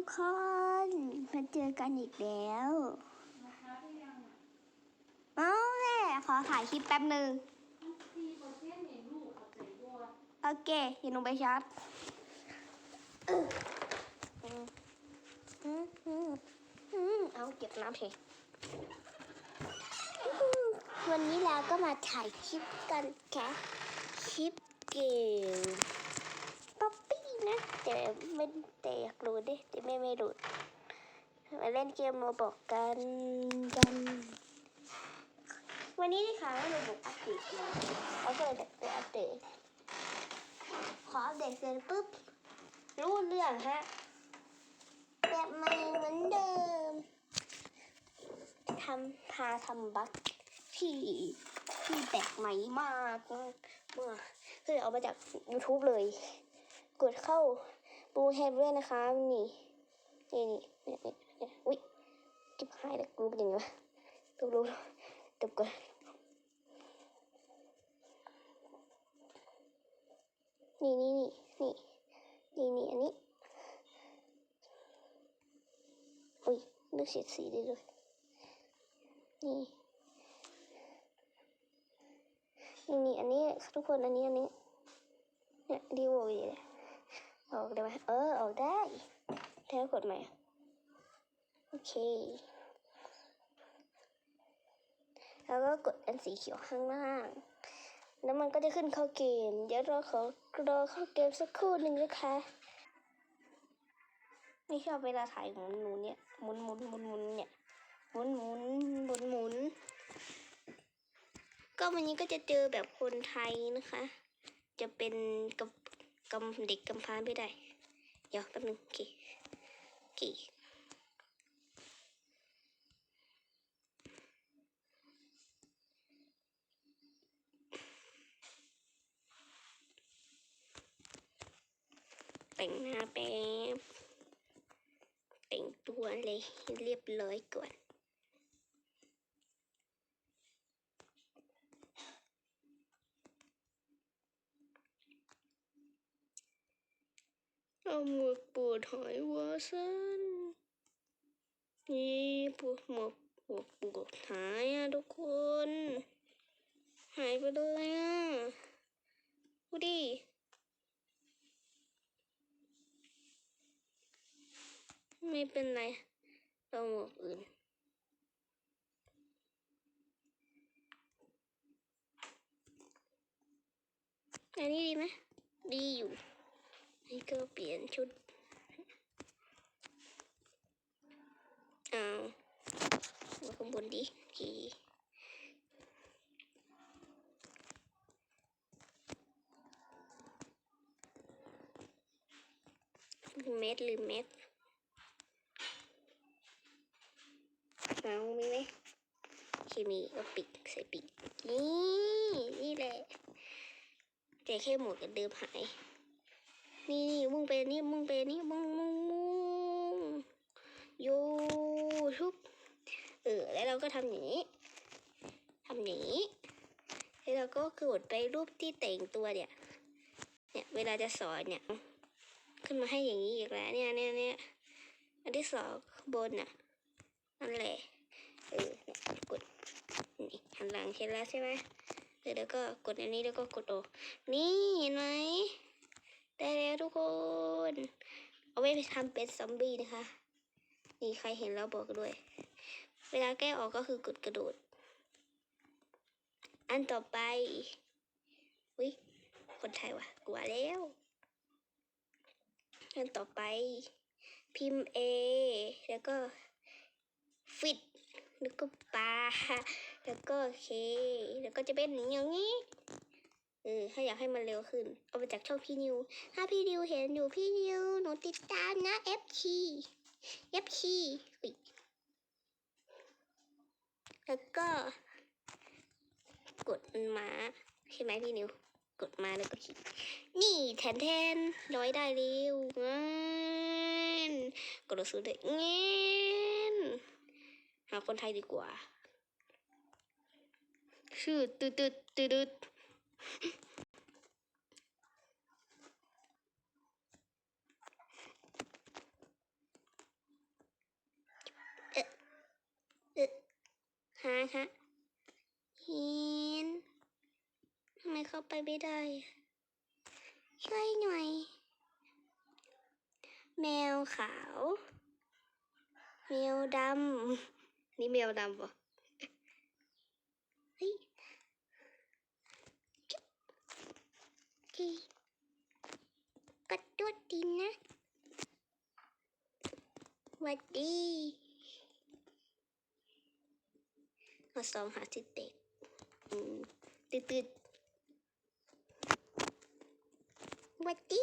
ทุกคนมาเจอกันอีกแล้วเอ้าแม่ขอถ่ายคลิปแป๊บหนึ่งโอเคเดี๋ยวหนูไปชาร์จเอาเก็บน้ำเถอะวันนี้เราก็มาถ่ายคลิปกันแค่คลิปเกม นะ แต่ไม่แต่อยากรู้ดิแต่ไม่ไม่รู้มาเล่นเกมโรบอกกันกัน วันนี้ที่ค่ะเราบุกอัปเดตมาเขาก็เลยแบบไปอัปเดตขออัปเดตเสร็จปุ๊บรู้เรื่องฮะแบบใหม่เหมือนเดิมทำพาทำบัคที่ที่แปลกใหม่มากเมื่อคือเอามาจาก YouTube เลย กดเข้าบูเฮดด้วยนะคะ นี่นี่นี่เนี่ยเนี่ยเนี่ยอุ้ยจิบหายแล้วกูเป็นยังไงวะดูดูดูก่อนนี่นี่นี่นี่นี่นี่อันนี้อุ้ยเลือกเฉดสีได้ด้วยนี่นี่นี่อันนี้ทุกคนอันนี้อันนี้เนี่ยดีโวอยู่เลย ออกได้ไหมเออ ออกได้แล้วกดใหม่โอเค แล้วก็กดอันสีเขียวข้างล่าง แล้วมันก็จะขึ้นเข้าเกม เดี๋ยวเราขอรอเข้าเกมสักครู่หนึ่งนะคะนี่ชอบเวลาถ่ายหมุนหมุนเนี่ย หมุนหมุนหมุนหมุนเนี่ย หมุนหมุนหมุนหมุน ก็วันนี้ก็จะเจอแบบคนไทยนะคะ จะเป็นกำ กำเด็กกำพร้าไม่ได้ เดี๋ยวแป๊บนึงโอเคโอเคแต่งหน้าแป๊บแต่งตัวเลยเรียบร้อยก่อน เอาหมวกปวดหอยวัวสันนี่ปวดหมวกหมวกปวดหายอะทุกคน หายไปเลยอะดูดิไม่เป็นไรเราหมวกอื่นอันนี้ดีไหมดีอยู่ นี่ก็เปลี่ยนชุดเอามาข้างบนดิโอเม็ดหรือเม็ดเอามีไหมเคมีก็ปิดใส่ปิดนี่นี่แหละแต่แค่หมวกกับเดิมหาย นี่นี่มึงเป็นนี่มึงเป็นนี่มึงมึงมึงโยชุบเออแล้วเราก็ทำอย่างนี้ทำอย่างนี้แล้วเราก็กดไปรูปที่แต่งตัวเนี่ยเนี่ยเวลาจะสอนเนี่ย ขึ้นมาให้อย่างนี้อีกแล้วเนี่ยเนี่ยเนี่ยอันที่สองข้างบนน่ะนั่นแหละเออเนี่ยกดนี่หันหลังเห็นแล้วใช่ไหมเออแล้วก็กดอันนี้แล้วก็กดโอนี่เห็นไหม ได้แล้วทุกคน เอาไว้ไปทำเป็นซอมบี้นะคะ นี่ใครเห็นแล้วบอกด้วย เวลาแก้ออกก็คือกดกระโดด อันต่อไปวิคนไทยวะกลัวแล้ว อันต่อไป พิมพ์ A แล้วก็ฟิตแล้วก็ปลาแล้วก็เค แล้วก็จะเป็นอย่างนี้ เออถ้าอยากให้มันเร็วขึ้น เอามาจากช่องพี่นิว ถ้าพี่นิวเห็นอยู่พี่นิวหนูติดตามนะ F คี F คีอุ๊ยแล้วก็ กดมาใช่ไหมพี่นิว กดมาแล้วก็ขีดนี่แทนแทนร้อยได้เร็วงั้นกดซื้อเลยงั้นหาคนไทยดีกว่า ชื่อตืดตืดตืด หาฮะหินทำไมเข้าไปไม่ได้ ช่วยหน่อย แมวขาว แมวดำ นี่แมวดำปะ โอเคกดตัวดินนะหวัดดีมาซ้อมหาที่เด็กอืมตืดตืดหวัดดี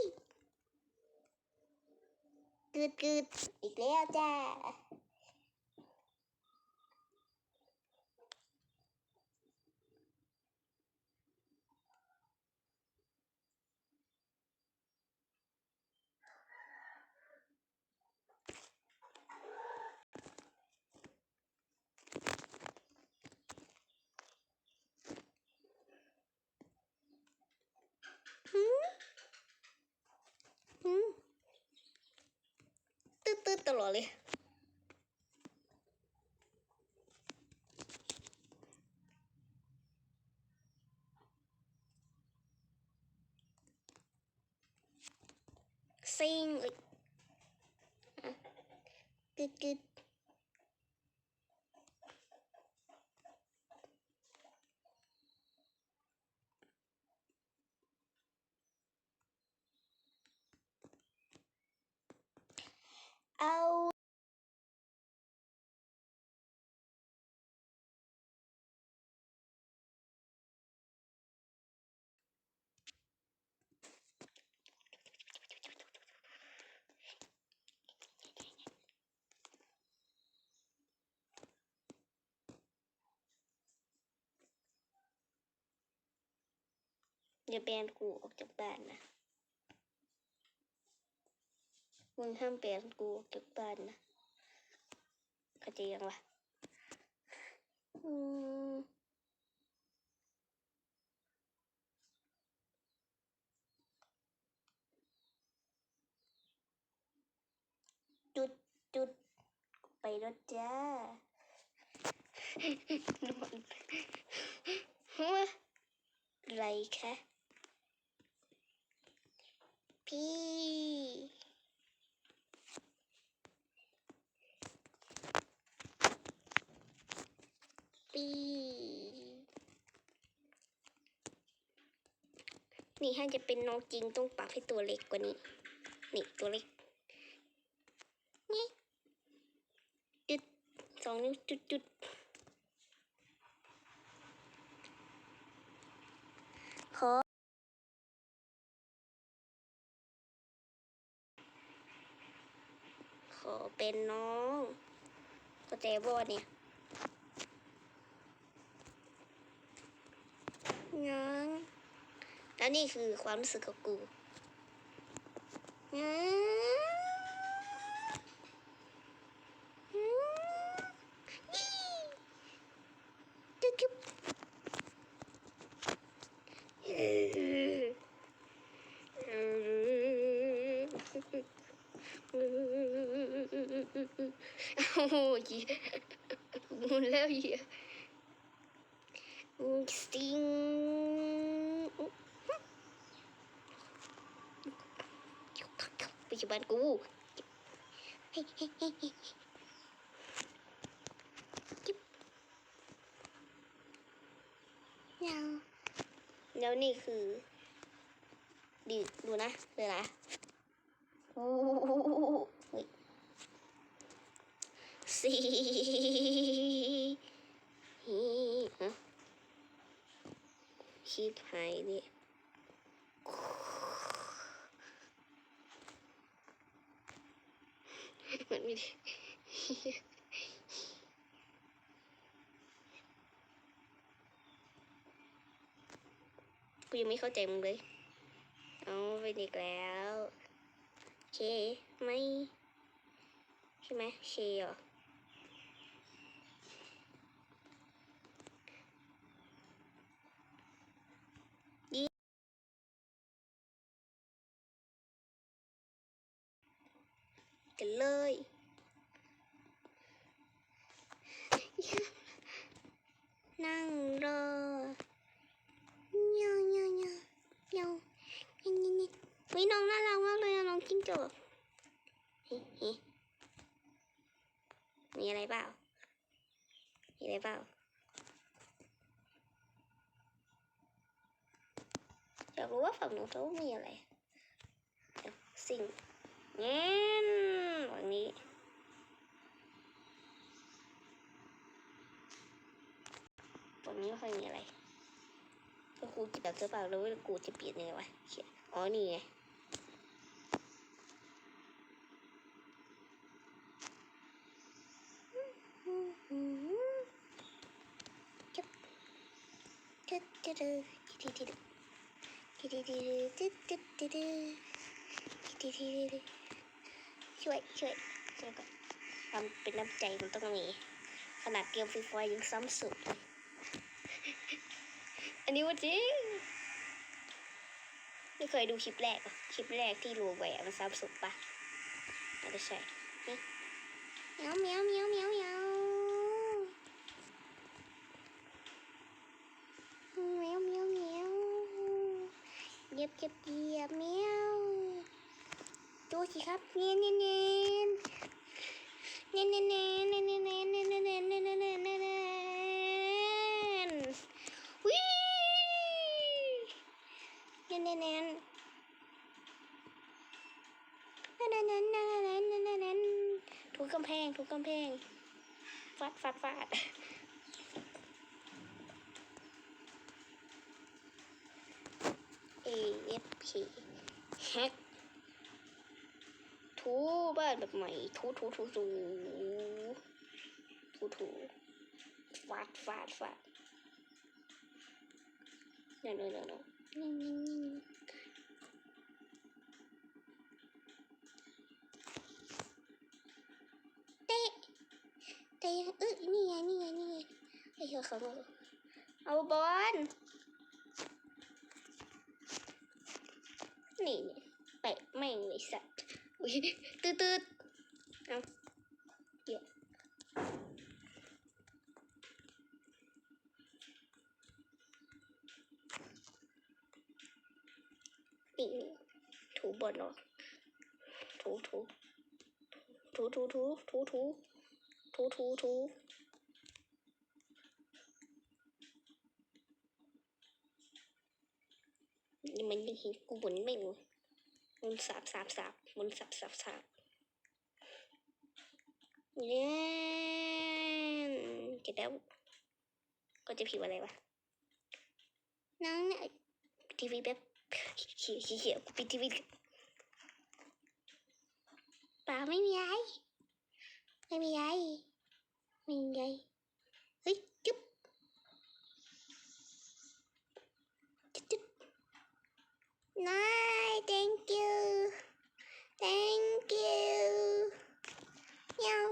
กึดกึดอีกแล้วจ้า หืมหืม ตืดตืดตลอดเลย ซิงเลยอะกึดกึดเอา อย่าแบนกูออกจากบ้านนะ มึงห้ามแบนกูออกจากบ้านนะเข้าใจยังวะอืมจุดจุดไปแล้วจ้านอนหัวอะไรคะ พี่ปีนี่ถ้าจะเป็นน้องจริงต้องปรับให้ตัวเล็กกว่านี้ นี่ตัวเล็ก นี่จุดสองนิ้วจุดจุดขอ ขอเป็นน้องเข้าใจ บ่เนี่ยยังแล้วนี่คือความรู้สึกของกูยังยังจุ๊บจุ๊บ โอ้ยมุนแล้วเหี้ยสติงปัจจุบันกูเฮ้ยเฮ้ยเฮ้ยเฮ้ยจิ๊บยังแล้วนี่คือ ดีดูนะเลยนะโอ้เฮ้ย สี่ฮีฮะชิบหายเนี่ยมัน ไม่ได้กูยังไม่เข้าใจมึงเลย เอาไปอีกแล้ว เค ไม่ ใช่ไหมเคเหรอ อยู่เปล่าอยากรู้ว่าฝั่งนู้นเขามีอะไรสิ่งเงี้ยฝั่นี้ฝั่งนี้ไม่ค่อยมีอะไรกูจะแบบเสื้อเปล่าแล้วกูจะเปลี่ยนยังไงวะเขียนอ๋อนี่ไง ช่วยช่วยช่วยก่อนควาเป็นน้ำใจมันต้องมี ขนาดเกมฟรีไฟยังซ้ำสุด อันนี้ว่าจริงไม่เคยดูคลิปแรก คลิปแรกที่รัวแหวมันซ้ำสุดปะน่าจะใช่เมียวเมียวเมียวเมียวเมียว เงียบเงียบเงียบแมวดูสิครับเน้นเน้นเน้นเน้นเน้นเน้นเน้นเน้นเน้นเน้นเน้นเน้นเน้นเน้นเน้นวิเน้นเน้นเน้นเน้นเน้นเน้นเน้นเน้นถูกกำแพงถูกกำแพงฟาดฟาดฟาด A F P แฮกทูบ้านแบบใหม่ทูทูทูทูทูทูฟาดฟาดฟาดเดี๋ยวเดี๋ยวเดี๋ยวเดี๋ยวนิ่งนิ่งนิ่งเตะเตะเอ้ยนี่ไงนี่ไงนี่ไงไอ้เหี้ยเขาเอาบอล นี่เนี่ยแปะแม่งเลยสัตว์ตืดตืดเอาเดี๋ยวนี่ถูบนเนาะถูถูถูถูถูถูถูถูถูถู มันยังเห็นกูบนไม่หมดหมุนสับสับสับหมุนสับสับสับเนี่ยจะได้ก็จะพิมพ์อะไรวะน้องเนี่ยทีวีแบบเขียวเขียวปิดทีวีเปล่าไม่มีอะไรไม่มีอะไรไม่มีไรเฮ้ยจุ๊บ Nice, thank you. Thank you. Meow.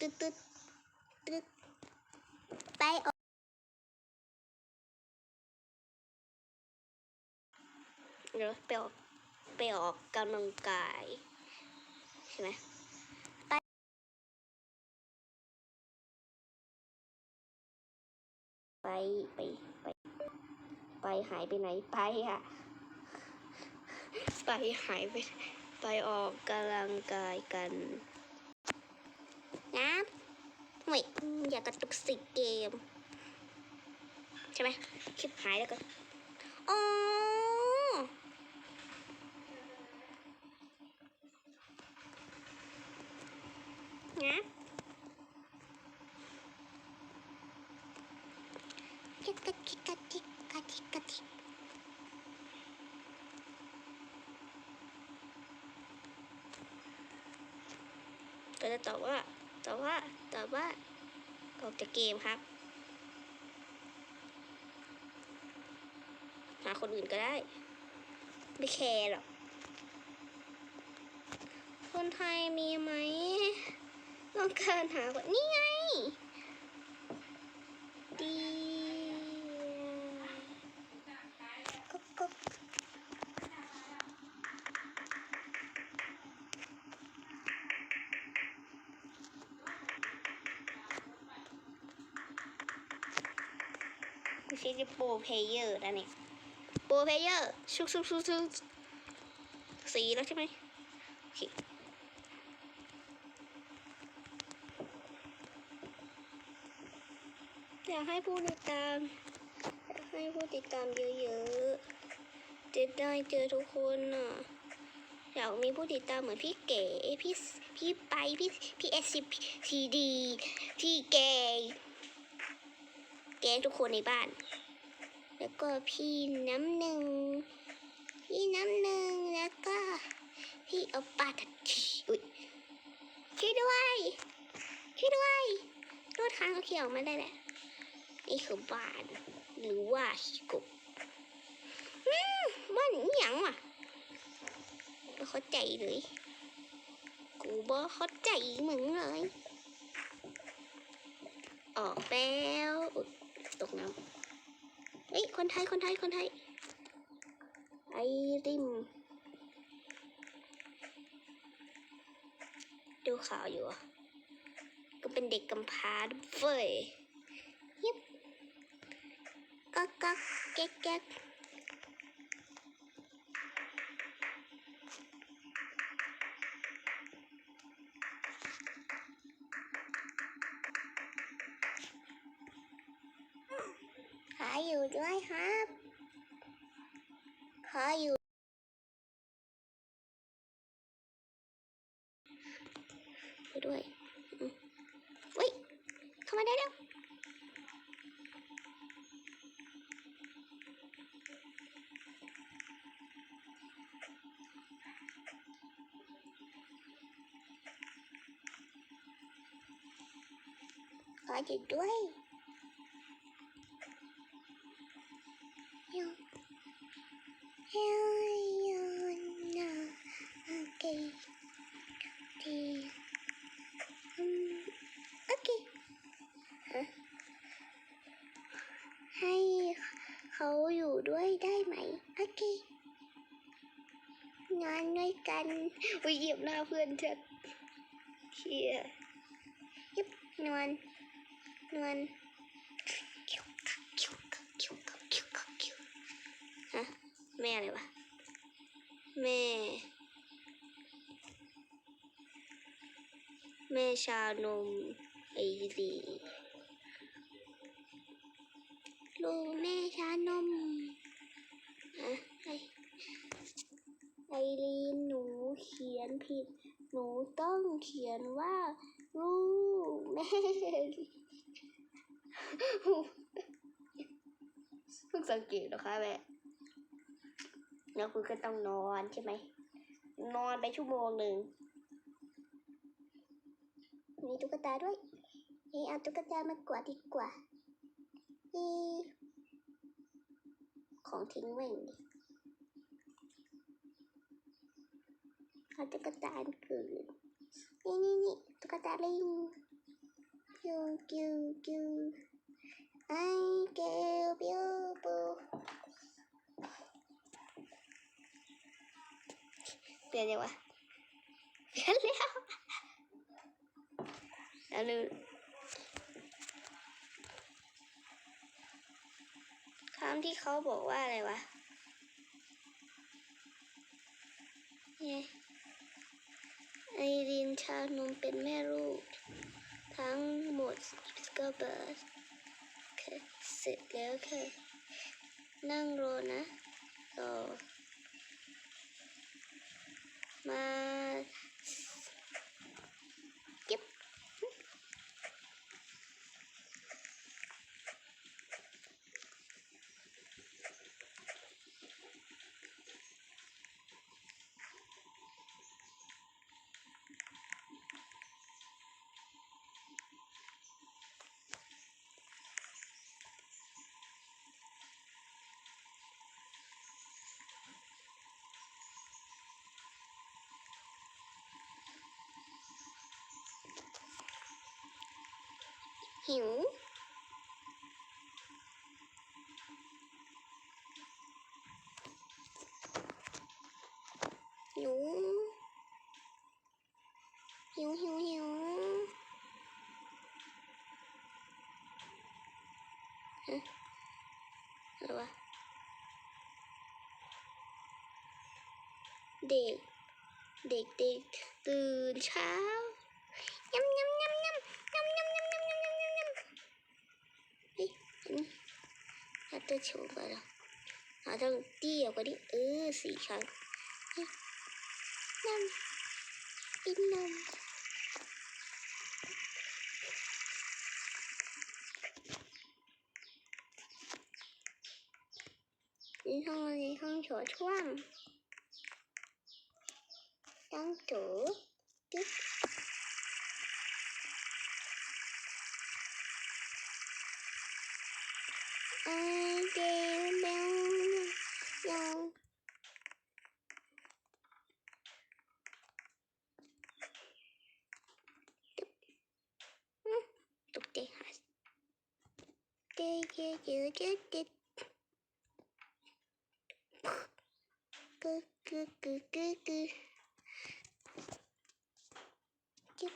Tut tut. เดี๋ยวไปออกไปออกกำลังกาย ใช่ไหมไปไปไปไปไปหายไปไหนไปอะไปหายไปไปออกกำลังกายกันนะ เฮ้ยอยากระตุกสิเกม ใช่ไหมคลิปหายแล้วก็อ๋อนะจิกกะจิกกะจิกกะจิกกะจิกก็จะตอบว่า แต่ว่าแต่ว่าออกจากเกมครับ หาคนอื่นก็ได้ ไม่แคร์หรอก คนไทยมีไหม ต้องการหาคนนี่ไง ดีกุ๊กกุ๊กไม่ใช่จะโปร เพเยอร์นะเนี่ยโปรเพเยอร์ชุกชุกชุกชุกสีแล้วใช่ไหมโอเคอยากให้ผู้ติดตามอยากให้ผู้ติดตามเยอะๆจะได้เจอทุกคนน่ะอยากมีผู้ติดตามเหมือนพี่เก๋พี่พี่ไปพี่พี่เอสซีดีพี่เก๋แกงทุกคนในบ้าน แล้วก็พี่น้ำหนึ่ง พี่น้ำหนึ่งแล้วก็ พี่เอาปาทัดชีอุ้ยช่วยด้วยช่วยด้วยรถค้างเขาเขียวมาได้แหละนี่คือบ้านหรือว่าฮิโกะอืมบ้านอหยังวะไม่เข้าใจเลย กูบอเข้าใจมึงเลย ออกแล้วตกน้ำ เฮ้ย คนไทย คนไทย คนไทย ไอริม ดูข่าวอยู่อะก็เป็นเด็กกำพร้าด้วยยิบก็ก็แก๊กแก๊กขออยู่ด้วยครับ ขออยู่ ไปด้วยอืมเฮ้ย เข้ามาได้แล้ว ขออยู่ด้วยยูยูยูนาโอเคดีอืมโอเคฮะให้เขาอยู่ด้วยได้ไหม โอเคนอนด้วยกันอุ้ยเหยียบหน้าเพื่อนฉันเชียยิบนอน นอนฮะแม่อะไรวะ แม่ แม่ชานมไอรีลูกแม่ชานมอะไอไอรีนหนูเขียนผิด หนูต้องเขียนว่า ลูกแม่เพิ่งสังเกตนะคะแม่แล้วคุณก็ต้องนอนใช่ไหม นอนไปชั่วโมงหนึ่ง มีตุ๊กตาด้วยเฮ้เอาตุ๊กตามากวาดดีกว่าเฮ้ของทิ้งไว้ดิเอาตุ๊กตาอันนนี่นี่นี่ตุ๊กตาลิงกิวกิวกิวไอเกลบิวบูเปลี่ยนยังวะเปลี่ยนแล้ว แล้วลืมคำที่เขาบอกว่าอะไรวะเนี่ยไอรินชานมเป็นแม่ลูก ทั้งหมดก็เบิร์ดค่ะเสร็จแล้วค่ะ นั่งรอนะรอมา hiểu. Hiểu. Hiểu hiểu hiểu. Hả? Rồi. Để để để từ sáng นนี้เราจะชว์ไปแล้วเราต้องเตี้ยกว่านี้เออสี่ครั้งเฮ้ยนำกินนมนี่ห้องอะไรห้องโถช่วมต้องถูติ๊ก I dare bell young. ตกใจหาเจอเจอเจอเจอเจอ กึกกึกกึกกึกกึกจิ๊บ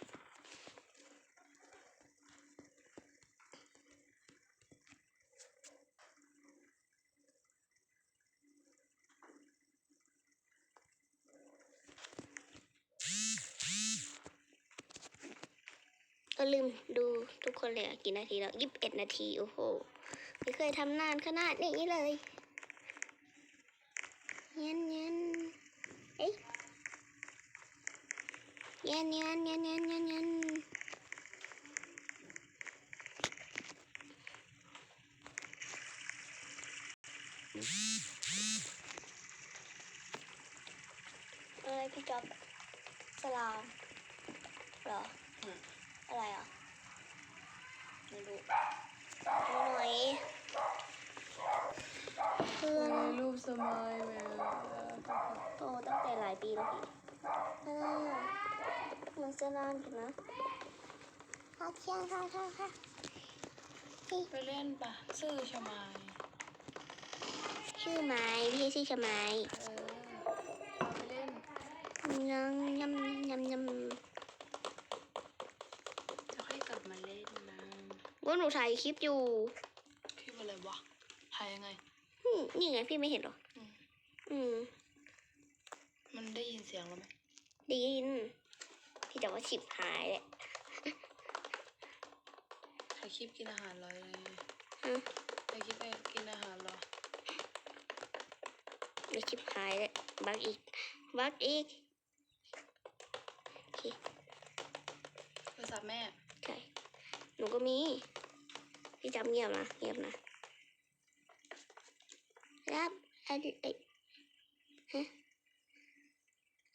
ก็ลืมดูทุกคนเลยอะกี่นาทีแล้วยี่สิบเอ็ดนาที โอ้โห ไม่เคยทำนานขนาดนี้เลย ย็นเย็นเอ้ยเย็นเย็นเย็นเย็นเย็นเย็นอะไรพี่จ๊อบสลามเหรออืมอะไรอะไม่รู้ดูหน่อยเพื่อนรูปสมัยเว ลาโตตั้งแต่หลายปีแล้วพี่อะไรอะมันจะนานกันนะข้าวเที่ยงค่ะค่ะค่ะพี่ไปเล่นปะซื่อชมายชื่อไม้พี่ชื่อชะไม้เออเอาไปเล่นยังยำยำยำจะค่อยกลับมาเล่นนะว่าหนูถ่ายคลิปอยู่คลิปอะไรวะถ่ายยังไงอืมนี่ไงพี่ไม่เห็นเหรอ อืมอื มมันได้ยินเสียงแล้วไหมได้ยิน พี่แต่ว่าฉิบหายแหละถ่ายคลิปกินอาหารเหรอยังไงอืมถ่ายคลิปไปกินอาหารเหรอไม่ฉิบหายแหละบักอีก บักอีกโอเคโทรศัพท์แม่ ใช่ หนูก็มี พี่จำเงียบนะ เงียบนะรับอะไรเอ้ยฮะ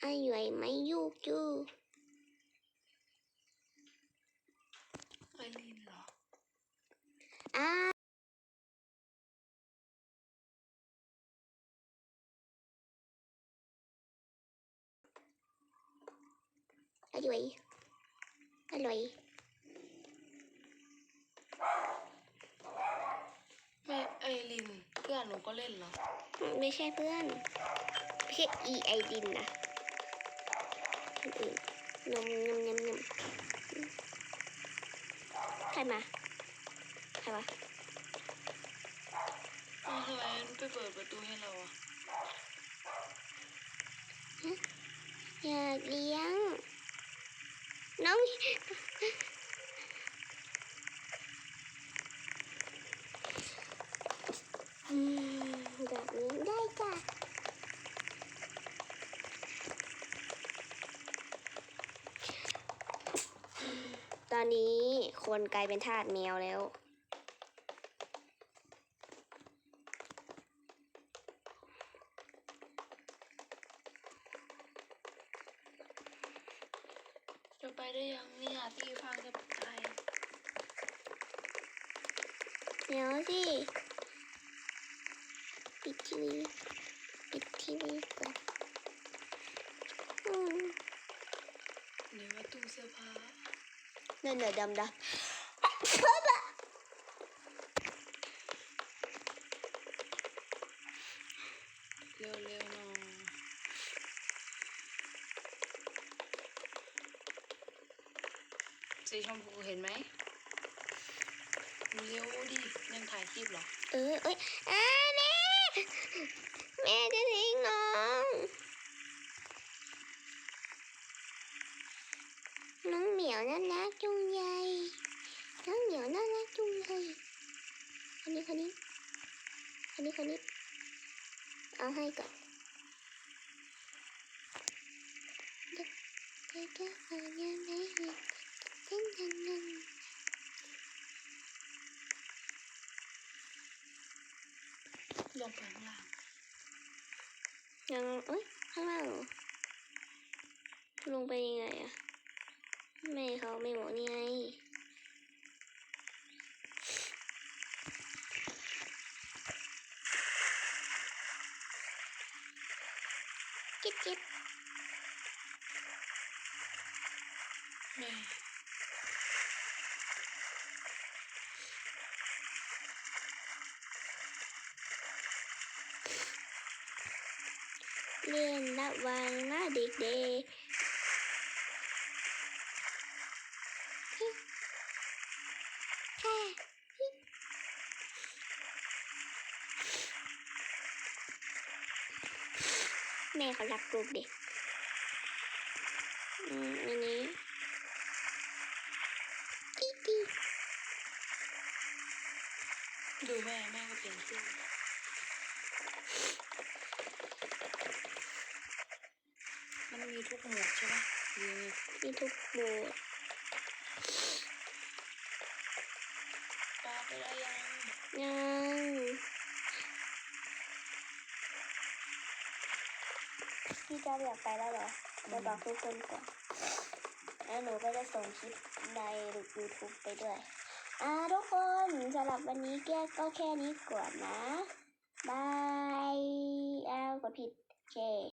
อะไรไม่ยุกจูไอรีนเหรออ่าอร่อยอร่อยแม่ไอรินเพื่อนหนูก็เล่นเหรอ ไม่ใช่เพื่อน ไม่ใช่อีไอดินนะ คนอื่นนมยำยำยำใครมาใครวะอ้าวทำไมมันไปเปิดประตูให้เราอะอยากเลี้ยง น้องอืมแบบนี้ได้จ้ะตอนนี้ คนกลายเป็นทาสแมวแล้ว จะไปได้ยังเนี่ยตีฟังจะไปเดี๋ยวสิปิดทีวีปิดทีวีก่อนอืมเดี๋ยวว่าตู้เสื้อผ้า นั่นดำดำเร็วเหน่อยสีชมพูเห็นไหมเร็วดิยังถ่ายคลิปหรอ เออเอ้ยอ่าแม่ แม่จะทิ้งน้อง คนนี้คนนี้เอาให้ก่อนเด็กเด็กก็ขอยังไม่เห็นเส้นยันยันลงไปข้างล่างยังเอ้ยข้างล่างหรอลงไปยังไงอะแม่เขาไม่บอกนี่ไง จิ๊บจิ๊บ แม่ เรียนระ วังนะเด็กเดแค่แม่เขารักลูกเด็กอืมอันนี้กิ๊กดูแม่แม่ก็เปลี่ยนตู้มันมีทุกโหมดใช่ไหมมีทุกหมดปลาไปได้ยังยังพี่จะอยากไปแล้วเหรอไปบอกทุกคนก่อนแล้วหนูก็จะส่งคลิปใน YouTube ไปด้วยอ่าทุกคนสำหรับวันนี้แกก็แค่นี้ก่อนนะ บาย